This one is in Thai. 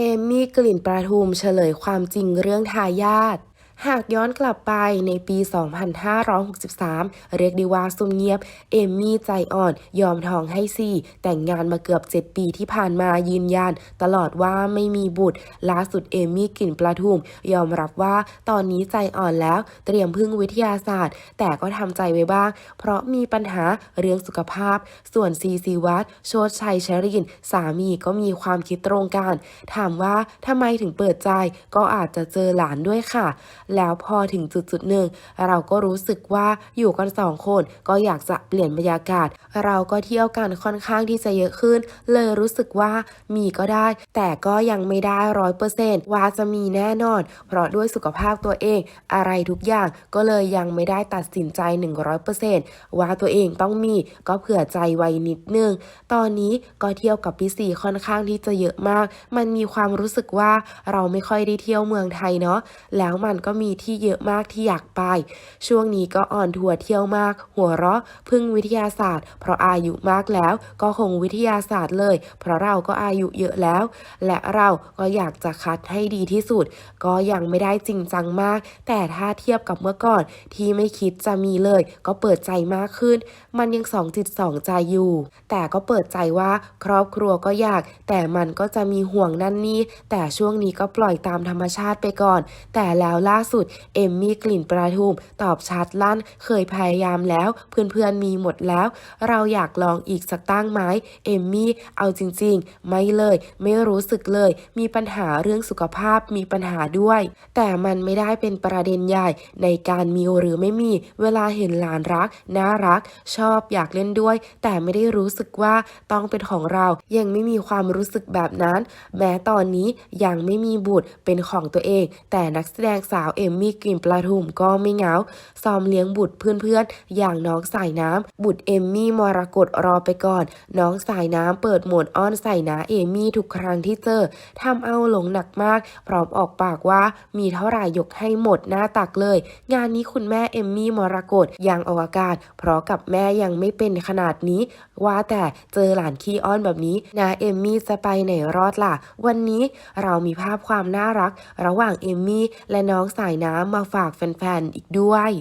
เอมมี่กลิ่นประทุมเฉลยความจริงเรื่องทายาท หากย้อนกลับไปในปี 2563 เรียกได้ว่าซุ่มเงียบ เอมมี่ใจอ่อน ยอมทองให้ซี่ แต่งงานมาเกือบ 7 ปีที่ผ่านมายืนยัน ตลอดว่าไม่มีบุตร ล่าสุดเอมมี่กลิ่นประทุม ยอมรับว่าตอนนี้ใจอ่อนแล้ว เตรียมพึ่งวิทยาศาสตร์ แต่ก็ทำใจไว้บ้าง เพราะมีปัญหาเรื่องสุขภาพ ส่วนซีซีวัตโชดชัยชริน สามีก็มีความคิดตรงกัน ถามว่าทำไมถึงเปิดใจ ก็อาจจะเจอหลานด้วยค่ะแล้วพอถึงจุดจุดหนึ่ง เราก็รู้สึกว่าอยู่กันสองคนก็อยากจะเปลี่ยนบรรยากาศ เราก็เที่ยวกันค่อนข้างที่จะเยอะขึ้น เลยรู้สึกว่ามีก็ได้ แต่ก็ยังไม่ได้ร้อยเปอร์เซนต์ว่าจะมีแน่นอน เพราะด้วยสุขภาพตัวเอง อะไรทุกอย่างก็เลยยังไม่ได้ตัดสินใจ 100%ว่าตัวเองต้องมีก็เผื่อใจไว้นิดนึง ตอนนี้ก็เที่ยวกับพี่สีค่อนข้างที่จะเยอะมาก มันมีความรู้สึกว่าเราไม่ค่อยได้เที่ยวเมืองไทยเนาะแล้วมันก็มีที่เยอะมากที่อยากไป ช่วงนี้ก็อ่อนทัวร์เที่ยวมาก หัวเราะพึ่งวิทยาศาสตร์ เพราะอายุมากแล้วก็คงวิทยาศาสตร์เลย เพราะเราก็อายุเยอะแล้ว และเราก็อยากจะคัดให้ดีที่สุด ก็ยังไม่ได้จริงจังมาก แต่ถ้าเทียบกับเมื่อก่อนที่ไม่คิดจะมีเลย ก็เปิดใจมากขึ้น มันยังสองจิตสองใจอยู่ แต่ก็เปิดใจว่าครอบครัวก็อยาก แต่มันก็จะมีห่วงนั่นนี่แต่ช่วงนี้ก็ปล่อยตามธรรมชาติไปก่อน แต่แล้วล่าสุด เอมมี่กลิ่นประทุม ตอบชัดลั่น เคยพยายามแล้ว เพื่อนๆมีหมดแล้ว เราอยากลองอีกสักตั้งไหมเอมมี่ เอาจริงๆ ไม่เลย ไม่รู้สึกเลย มีปัญหาเรื่องสุขภาพมีปัญหาด้วย แต่มันไม่ได้เป็นประเด็นใหญ่ในการมีหรือไม่มี เวลาเห็นหลานรัก น่ารัก ชอบอยากเล่นด้วย แต่ไม่ได้รู้สึกว่าต้องเป็นของเรา ยังไม่มีความรู้สึกแบบนั้น แม้ตอนนี้ยังไม่มีบุตรเป็นของตัวเอง แต่นักแสดงสาวเอมมี่กลิ่นประทุมก็ไม่เหงาซ้อมเลี้ยงบุตรเพื่อนๆ อย่างน้องสายน้ำ บุตรเอมมี่มรกตรอไปก่อน น้องสายน้ำเปิดโหมดอ้อนใส่นาเอมมี่ทุกครั้งที่เจอทำเอาหลงหนักมาก พร้อมออกปากว่ามีเท่าไหร่ยกให้หมดหน้าตักเลย งานนี้คุณแม่เอมมี่มรกตยังอวกาศ เพราะกับแม่ยังไม่เป็นขนาดนี้ ว่าแต่เจอหลานขี้อ้อนแบบนี้นาเอมมี่จะไปไหนรอดล่ะ วันนี้เรามีภาพความน่ารัก ระหว่างเอมมี่และน้องสายน้ำมาฝากแฟนๆ อีกด้วย